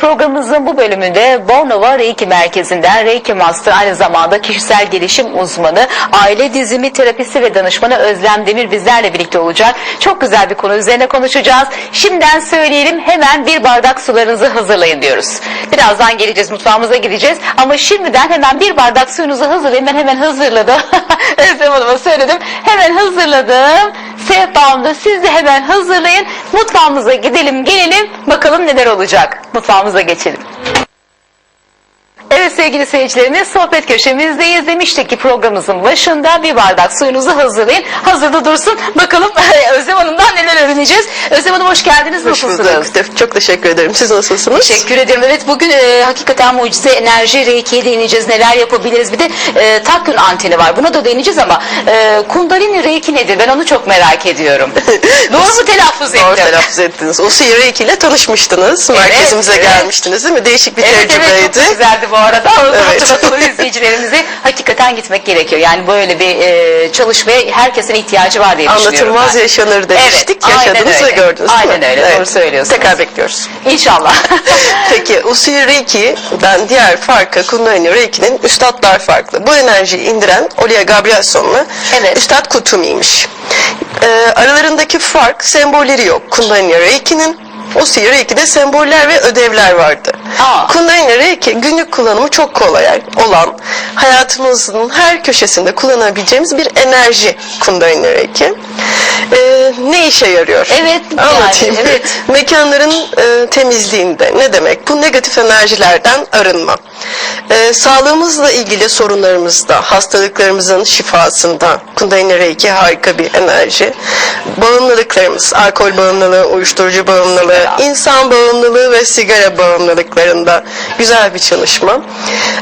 programımızın bu bölümünde Bornova Reiki Merkezi'nden Reiki Master aynı zamanda kişisel gelişim uzmanı, aile dizimi terapisi ve danışmanı Özlem Demir bizlerle birlikte olacak. Çok güzel bir konu üzerine konuşacağız. Şimdiden söyleyelim hemen bir bardak sularınızı hazırlayın diyoruz. Birazdan geleceğiz mutfağımıza gideceğiz ama şimdiden hemen bir bardak suyunuzu hazırlayın. Ben hemen hazırladım. Özlem Hanım'a söyledim. Hemen hazırladım. Sehpamda siz de hemen hazırlayın. Mutfağımıza gidelim gelelim. Bakalım neler olacak. Mutfağımıza geçelim. Evet sevgili seyircilerimiz sohbet köşemizdeyiz. Demiştik ki programımızın başında bir bardak suyunuzu hazırlayın. Hazırda dursun. Bakalım Özlem Hanım'dan neler öğreneceğiz. Özlem Hanım hoş geldiniz. Hoş Nasılsınız? bulduk. Çok teşekkür ederim. Siz nasılsınız? Teşekkür ederim. Evet bugün e, hakikaten mucize enerji reikiye değineceğiz. Neler yapabiliriz? Bir de e, takyun anteni var. Buna da değineceğiz ama e, kundalini reiki nedir? Ben onu çok merak ediyorum. Doğru mu telaffuz ettim? Doğru telaffuz ettiniz. Usiye Reiki ile tanışmıştınız. Merkezimize evet. gelmiştiniz değil mi? Değişik bir Evet evet tecrübeydi. çok güzeldi bu arada. Evet. hatırlatalım izleyicilerimize. Hakikaten gitmek gerekiyor. Yani böyle bir e, çalışmaya herkesin ihtiyacı var diye düşünüyorum Anlatılmaz yaşanır demiştik. Evet, Yaşadınız ve gördünüz Aynen öyle, doğru söylüyorsunuz. Tekrar bekliyoruz. İnşallah. Peki Usiye Reiki'den diğer farkı Kundalini Reiki'nin üstadlar farklı. Bu enerjiyi indiren Olia Gabrielson'la Evet. Üstad Kutumi'ymiş. Ee, aralarındaki fark sembolleri yok. Kundalini Reiki'nin Usiye Reiki'de semboller ve ödevler vardı. Aa. Kundalini Reiki günlük kullanımı çok kolay olan, hayatımızın her köşesinde kullanabileceğimiz bir enerji Kundalini Reiki. Ee, ne işe yarıyor? Evet, yani, Anlatayım. evet. Mekanların e, temizliğinde ne demek? Bu negatif enerjilerden arınma. E, sağlığımızla ilgili sorunlarımızda, hastalıklarımızın şifasında Kundalini Reiki harika bir enerji. Bağımlılıklarımız, alkol bağımlılığı, uyuşturucu bağımlılığı, insan bağımlılığı ve sigara bağımlılıklarında güzel bir çalışma.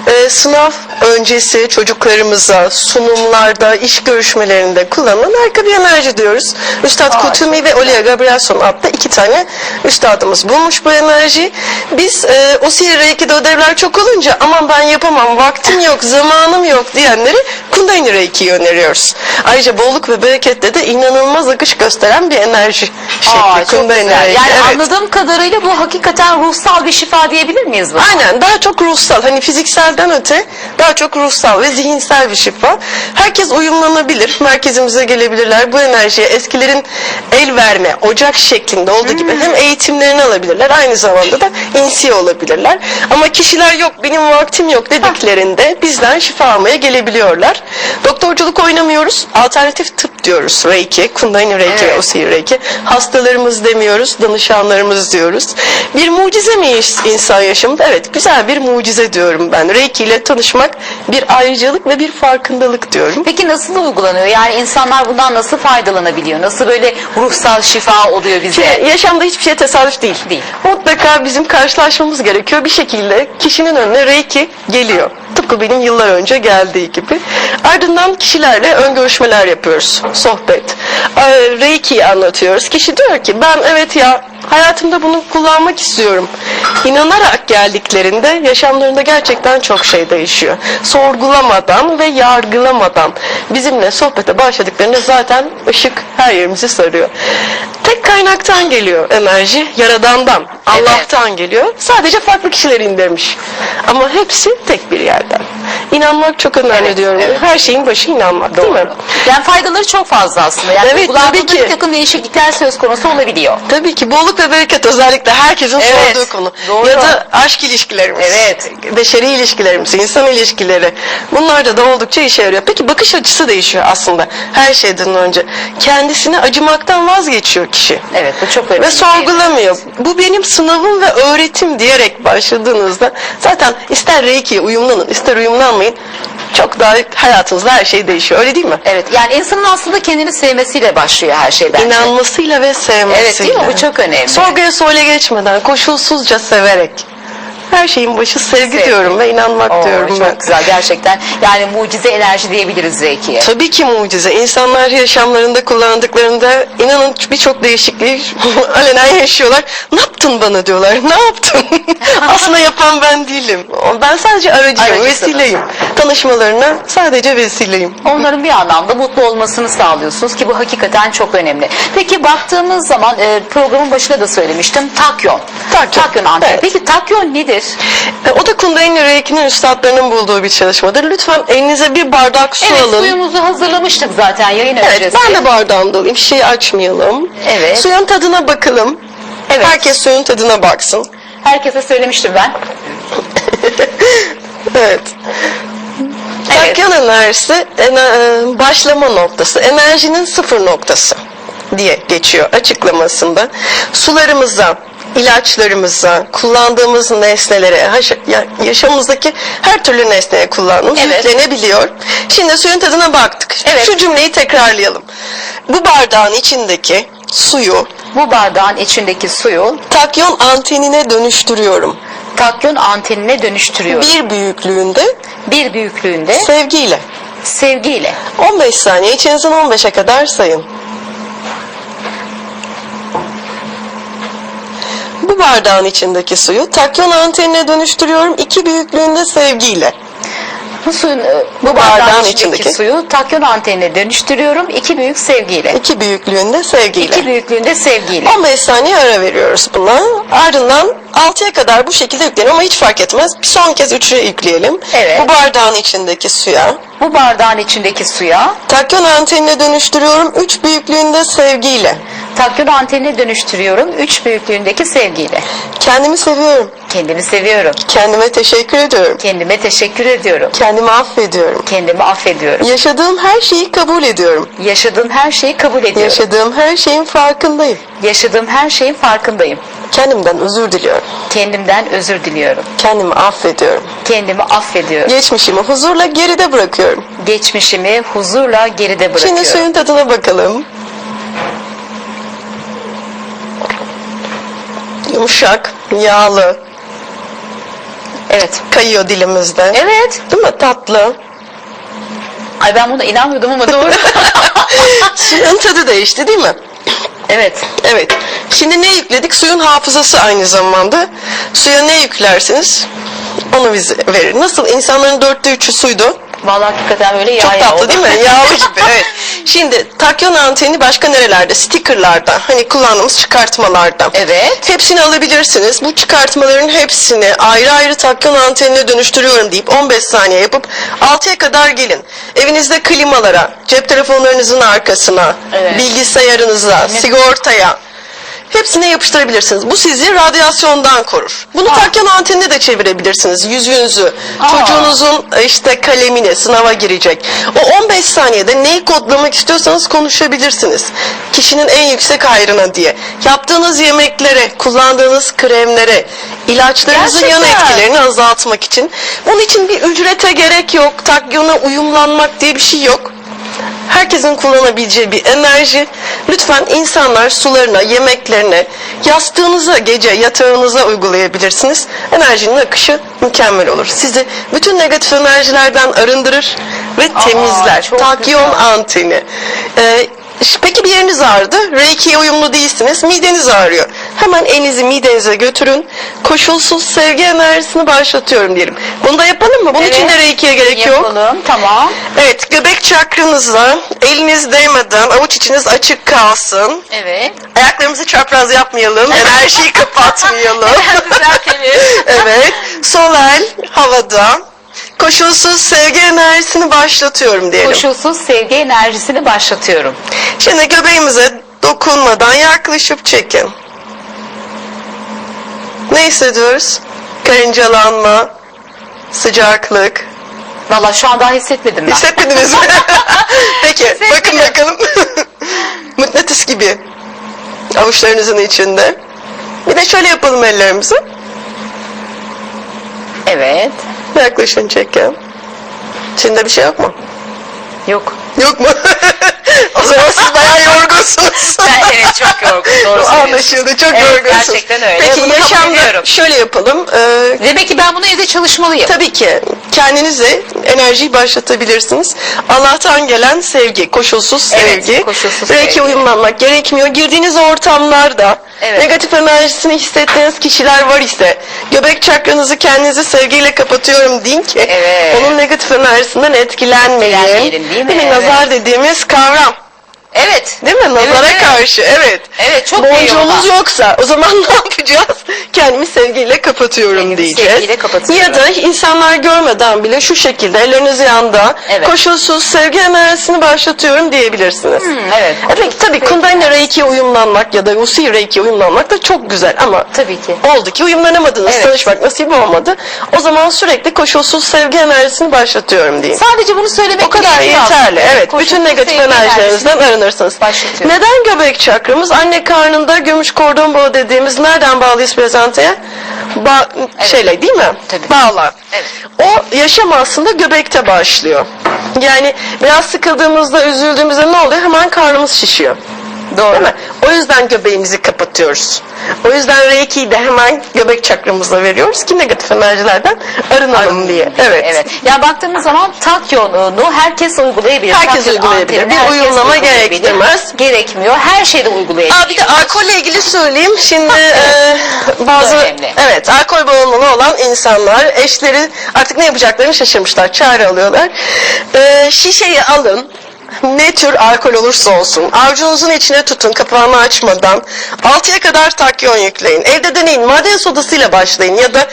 E, sınav öncesi çocuklarımıza sunumlarda, iş görüşmelerinde kullanılan harika bir enerji diyoruz. Üstad Aa, Kutumi ve Olia Gabrielson adlı iki tane üstadımız bulmuş bu enerjiyi. Biz e, o sihir Reiki'de ödevler çok olunca aman ben yapamam, vaktim yok, zamanım yok diyenleri Kundalini Reiki'yi öneriyoruz. Ayrıca bolluk ve bereketle de inanılmaz akış gösteren bir enerji şekli Aa, çok Kundalini güzel. Reiki. Yani Evet. anladığım kadarıyla bu hakikaten ruhsal bir şifa diyebilir miyiz buna? Aynen daha çok ruhsal hani fizikselden öte daha çok ruhsal ve zihinsel bir şifa. Herkes uyumlanabilir. Merkezimize gelebilirler. Bu enerjiye eskilerin el verme, ocak şeklinde olduğu gibi hem eğitimlerini alabilirler aynı zamanda da insiye olabilirler. Ama kişiler yok benim vaktim yok dediklerinde bizden şifa almaya gelebiliyorlar. Doktorculuk oynamıyoruz. Alternatif tıp diyoruz. Reiki, Kundalini Reiki ve Evet. Osiri Reiki. Hastalarımız demiyoruz, danışanlarımız diyoruz. Bir mucize mi insan yaşamında? Evet, güzel bir mucize diyorum ben. Reiki ile tanışmak bir ayrıcalık ve bir farkındalık diyorum. Peki nasıl uygulanıyor? Yani insanlar bundan nasıl faydalanabiliyor? Nasıl böyle ruhsal şifa oluyor bize? Ki yaşamda hiçbir şey tesadüf değil. Değil. Mutlaka bizim karşılaşmamız gerekiyor. Bir şekilde kişinin önüne Reiki geliyor. Tıpkı benim yıllar önce geldiği gibi. Ardından kişilerle ön görüşmeler yapıyoruz. Sohbet. Ee, Reiki'yi anlatıyoruz. Kişi diyor ki ben evet ya hayatımda bunu kullanmak istiyorum. İnanarak geldiklerinde yaşamlarında gerçekten çok şey değişiyor. Sorgulamadan ve yargılamadan bizimle sohbete başladıklarında zaten ışık her yerimizi sarıyor. Tek kaynaktan geliyor enerji, yaradandan, Allah'tan geliyor. Sadece farklı kişiler indirmiş. Ama hepsi tek bir yerden. İnanmak çok önemli diyorum. Her şeyin başı inanmak değil mi? Yani faydaları çok fazla aslında. Yani Evet, uygulandığında tabii ki. bir takım değişiklikler söz konusu olabiliyor. Tabii ki bolluk ve bereket özellikle herkesin Evet, sorduğu konu. doğru. Ya da aşk ilişkilerimiz. Evet. Beşeri ilişkilerimiz, insan ilişkileri. Bunlarda da oldukça işe yarıyor. Peki bakış açısı değişiyor aslında her şeyden önce. Kendisine acımaktan vazgeçiyor kişi. Evet bu çok önemli. Ve sorgulamıyor. Bu benim sınavım ve öğretim diyerek başladığınızda zaten ister Reiki'ye uyumlanın, ister uyumlanmayın. Çok daha hayatınızda her şey değişiyor. Öyle değil mi? Evet yani insanın aslında kendini sevmesiyle başlıyor her şey bence. İnanmasıyla ve sevmesiyle. Evet değil mi? Bu çok önemli. Sorguya suale geçmeden, koşulsuzca severek. Her şeyin başı sevgi Sevgi. diyorum ve inanmak Oo, diyorum çok ben. güzel gerçekten. Yani mucize enerji diyebiliriz Reiki'ye. Tabii ki mucize. İnsanlar yaşamlarında kullandıklarında inanın birçok değişikliği alenen yaşıyorlar. Ne yaptın bana diyorlar. Ne yaptın? Aslında yapan ben değilim. Ben sadece aracıyım, Aracısınız. vesileyim. Tanışmalarına sadece vesileyim. Onların bir anlamda mutlu olmasını sağlıyorsunuz ki bu hakikaten çok önemli. Peki baktığımız zaman e, programın başında da söylemiştim takyon. Takyon. Takyon anteni. Evet. Peki takyon nedir? E, O da Kundalini Reiki'nin üstadlarının bulduğu bir çalışmadır. Lütfen elinize bir bardak su Evet alın. suyumuzu hazırlamıştık zaten yayın Evet öncesi. ben de bardağımı da alayım. Şişeyi açmayalım. Evet. Suyun tadına bakalım. Evet. Herkes suyun tadına baksın. Herkese söylemiştim ben. Evet. Evet. Takyon enerjisi ener- e, başlama noktası, enerjinin sıfır noktası diye geçiyor açıklamasında. Sularımıza, ilaçlarımıza, kullandığımız nesnelere, yaşamımızdaki her türlü nesneye kullandığımız Evet. yüklenebiliyor. Şimdi suyun tadına baktık. Evet. Şu cümleyi tekrarlayalım. Bu bardağın içindeki suyu Bu bardağın içindeki suyu takyon antenine dönüştürüyorum. takyon antenine dönüştürüyor. Bir büyüklüğünde Bir büyüklüğünde sevgiyle. sevgiyle. 15 saniye içinizin 15'e kadar sayın. Bu bardağın içindeki suyu takyon antenine dönüştürüyorum iki büyüklüğünde sevgiyle. Bu suyun e, bu, Bu bardağın, bardağın içindeki, içindeki. suyu takyon antenine dönüştürüyorum iki büyük sevgiyle. İki büyüklüğünde sevgiyle. İki büyüklüğünde sevgiyle. 15 saniye ara veriyoruz buna. Ardından 6'ya kadar bu şekilde yükleyelim ama hiç fark etmez. Bir son kez 3'e yükleyelim. Evet. Bu bardağın içindeki suya Bu bardağın içindeki suya takyon antenine dönüştürüyorum 3 büyüklüğünde sevgiyle. Takyon antenine dönüştürüyorum üç büyüklüğündeki sevgiyle. Kendimi seviyorum. Kendimi seviyorum. Kendime teşekkür ediyorum. Kendime teşekkür ediyorum. Kendimi affediyorum. Kendimi affediyorum. Yaşadığım her şeyi kabul ediyorum. Yaşadığım her şeyi kabul ediyorum. Yaşadığım her şeyin farkındayım. Yaşadığım her şeyin farkındayım. Kendimden özür diliyorum. Kendimden özür diliyorum. Kendimi affediyorum. Kendimi affediyorum. Geçmişimi huzurla geride bırakıyorum. Geçmişimi huzurla geride bırakıyorum. Şimdi suyun tadına bakalım. Yumuşak, yağlı, Evet. kayıyor dilimizde. Evet. Değil mi? Tatlı. Ay ben buna inanmıyordum ama doğru. Suyun tadı değişti değil mi? evet. Evet. Şimdi ne yükledik? Suyun hafızası aynı zamanda. Suya ne yüklersiniz? Onu bize verir. Nasıl? İnsanların dörtte üçü suydu. Vallahi hakikaten öyle yağ Çok yağ tatlı oldu. değil mi? Yağlı gibi. Evet. Şimdi takyon anteni başka nerelerde? Stickerlarda. Hani kullandığımız çıkartmalarda. Evet. Hepsini alabilirsiniz. Bu çıkartmaların hepsini ayrı ayrı takyon antenine dönüştürüyorum deyip 15 saniye yapıp 6'ya kadar gelin. Evinizde klimalara, cep telefonlarınızın arkasına, Evet. bilgisayarınıza, sigortaya hepsine yapıştırabilirsiniz. Bu sizi radyasyondan korur. Bunu Aa. takyon antenine de çevirebilirsiniz. Yüzüğünüzü, Aa. çocuğunuzun e, işte kalemine, sınava girecek. O 15 saniyede neyi kodlamak istiyorsanız konuşabilirsiniz. Kişinin en yüksek hayrına diye. Yaptığınız yemeklere, kullandığınız kremlere, ilaçlarınızın yan Gerçekten. etkilerini azaltmak için. Bunun için bir ücrete gerek yok. Takyona uyumlanmak diye bir şey yok. Herkesin kullanabileceği bir enerji. Lütfen insanlar sularına, yemeklerine, yastığınıza, gece yatağınıza uygulayabilirsiniz. Enerjinin akışı mükemmel olur. Sizi bütün negatif enerjilerden arındırır ve temizler. çok Takyon anteni. Ee, Peki bir yeriniz ağrıdı. Reiki'ye uyumlu değilsiniz. Mideniz ağrıyor. Hemen elinizi midenize götürün. Koşulsuz sevgi enerjisini başlatıyorum diyelim. Bunu da yapalım mı? Bunun için de Evet. Reiki'ye gerek yok. Yapalım. Tamam. Evet, göbek çakranıza eliniz değmeden avuç içiniz açık kalsın. Evet. Ayaklarımızı çapraz yapmayalım, enerjiyi kapatmayalım. Evet, sol el havada. Koşulsuz sevgi enerjisini başlatıyorum diyelim. Koşulsuz sevgi enerjisini başlatıyorum. Şimdi göbeğimize dokunmadan yaklaşıp çekin. Ne hissediyoruz? Karıncalanma, sıcaklık. Vallahi şu an daha hissetmedim ben. Hissetmediniz mi? Peki bakın bakalım. Mıknatıs gibi. Avuçlarınızın içinde. Bir de şöyle yapalım ellerimizi. Evet. Yaklaşın çekin. Şimdi bir şey yok mu? Yok. Yok mu? o zaman siz bayağı yorgunsunuz. Ben evet çok yorgun. Doğru. Anlaşıldı çok Evet, yorgunsunuz. gerçekten öyle. Peki Bunu yaşamda şöyle yapalım. Ee, Demek ki ben bunu evde çalışmalıyım. Tabii ki kendinize enerjiyi başlatabilirsiniz. Allah'tan gelen sevgi, koşulsuz Evet, sevgi. koşulsuz Belki sevgi. uyumlanmak gerekmiyor. Girdiğiniz ortamlarda Evet. negatif enerjisini hissettiğiniz kişiler var ise göbek çakranızı kendinizi sevgiyle kapatıyorum deyin ki Evet. onun negatif enerjisinden etkilenmeyin. Etkilenmeyelim, değil mi? Evet. nazar dediğimiz kavram. Evet. Değil mi? Nazara evet, evet. karşı. Evet. Evet, çok Boncuğumuz yoksa o zaman ne yapacağız? Kendimi sevgiyle kapatıyorum Kendimi diyeceğiz. sevgiyle kapatıyorum. Ya da insanlar görmeden bile şu şekilde elleriniz yanda Evet. koşulsuz sevgi enerjisini başlatıyorum diyebilirsiniz. Hmm, evet. E peki tabii Kundalini Reiki'ye uyumlanmak ya da Usi Reiki'ye uyumlanmak da çok güzel ama Tabii ki. oldu ki uyumlanamadınız, Evet. tanışmak nasip olmadı. O zaman sürekli koşulsuz sevgi enerjisini başlatıyorum deyin. Sadece bunu söylemek O kadar yeterli aslında. Evet. Koşulsuz Bütün negatif enerjilerinizden arınırsınız. Başlatıyor. Neden göbek çakramız? Anne karnında gümüş kordon bağı dediğimiz nereden bağlıyız prezenteye? Ba şeyle değil mi? Tabii. Bağlar. Evet. O yaşam aslında göbekte başlıyor. Yani biraz sıkıldığımızda, üzüldüğümüzde ne oluyor? Hemen karnımız şişiyor. Doğru. Değil mi? O yüzden göbeğimizi kapatıyoruz. O yüzden Reiki'yi de hemen göbek çakramızla veriyoruz ki negatif enerjilerden arınalım diye. Evet. Evet. Ya baktığımız zaman tak yoğunluğunu herkes uygulayabilir. Herkes Tak uygulayabilir. Bir uygulayabilir. gerektirmez. Gerekmiyor. Her şeyde uygulayabilir. Aa, bir de alkolle ilgili söyleyeyim. Şimdi e, bazı önemli. evet alkol bağımlılığı olan insanlar eşleri artık ne yapacaklarını şaşırmışlar. Çare alıyorlar. E, şişeyi alın. Ne tür alkol olursa olsun avucunuzun içine tutun kapağını açmadan 6'ya kadar takyon yükleyin. Evde deneyin maden sodasıyla başlayın ya da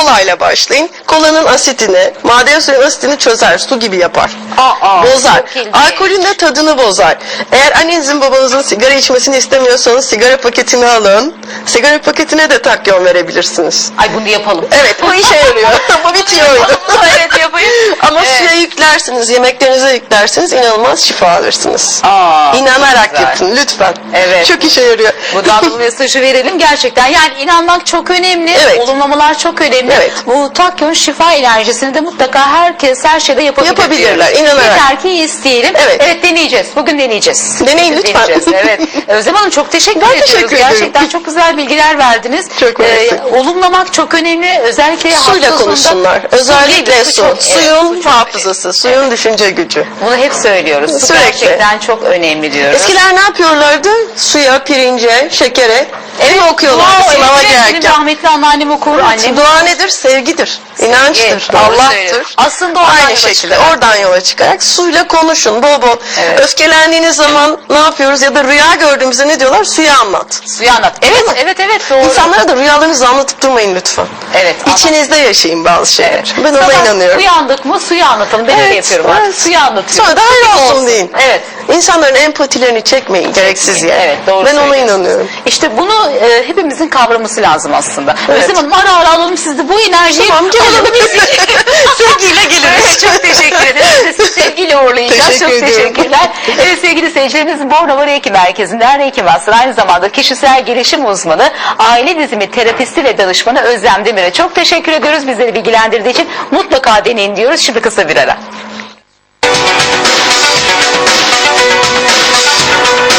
kolayla başlayın. Kolanın asitini, maden suyun asitini çözer, su gibi yapar. Aa, bozar. Alkolün de tadını bozar. Eğer annenizin babanızın sigara içmesini istemiyorsanız sigara paketini alın. Sigara paketine de takyon verebilirsiniz. Ay bunu yapalım. Evet bu işe yarıyor. bu bitiyordu. evet yapayım. Ama Evet. suya yüklersiniz, yemeklerinize yüklersiniz inanılmaz şifa alırsınız. Aa, İnanarak güzel. yapın lütfen. Evet. Çok işe yarıyor. Buradan bu mesajı verelim gerçekten. Yani inanmak çok önemli. Evet. Olumlamalar çok önemli. Evet. Bu takyon şifa enerjisini de mutlaka herkes her şeyde yapabilir. Yapabilirler, inanarak. Yeter ki isteyelim. Evet. deneyeceğiz. Bugün deneyeceğiz. Deneyin Bugün lütfen. deneyeceğiz. Evet. Özlem Hanım çok teşekkür Ben ediyoruz. teşekkür ederim. Gerçekten çok güzel bilgiler verdiniz. Ee, Çok mersi. olumlamak çok önemli. Özellikle Suyla konuşsunlar. Özellikle Su çok- evet, suyun su çok- hafızası, suyun düşünce gücü. Bunu hep söylüyoruz. Su Sürekli. gerçekten çok önemli diyoruz. Eskiler ne yapıyorlardı? Suya, pirince, şekere. Evet, okuyorlardı Dua, sınava evet, Benim girerken. rahmetli anneannem okur. Annem Dua nedir? Sevgidir. İnançtır. doğru Allah'tır. Aslında oradan yola Aynı şekilde çıkarak. oradan yola çıkarak suyla konuşun bol bol. Evet. Öfkelendiğiniz zaman ne yapıyoruz ya da rüya gördüğümüzde ne diyorlar? Suya anlat. Suyu anlat. Evet, evet, evet doğru. İnsanlara da rüyalarınızı anlatıp durmayın lütfen. Evet, anlat. İçinizde yaşayın bazı şeyler. Evet. Ben ona Sabah inanıyorum. Uyandık mı suyu anlatalım. Ben öyle Evet, yapıyorum artık. evet. Suyu anlatıyorum. Sonra da hayır olsun, Olsun. deyin. Evet. İnsanların empatilerini çekmeyin gereksiz yere. Evet doğru Ben ona söylüyorsunuz. inanıyorum. İşte bunu e, hepimizin kavraması lazım aslında. Özlem Hanım ara ara alalım siz de bu enerjiyi Tamam, gelin. biz. Sevgiyle geliriz. Evet, çok teşekkür ederim. Sevgiyle uğurlayacağız. Teşekkür çok ediyorum. teşekkürler. Evet sevgili seyircilerimiz Bornova Reiki Merkezi'nden Reiki Master aynı zamanda kişisel gelişim uzmanı, aile dizimi terapisti ve danışmanı Özlem Demir'e çok teşekkür ediyoruz. Bizleri bilgilendirdiği için mutlaka deneyin diyoruz. Şimdi kısa bir ara.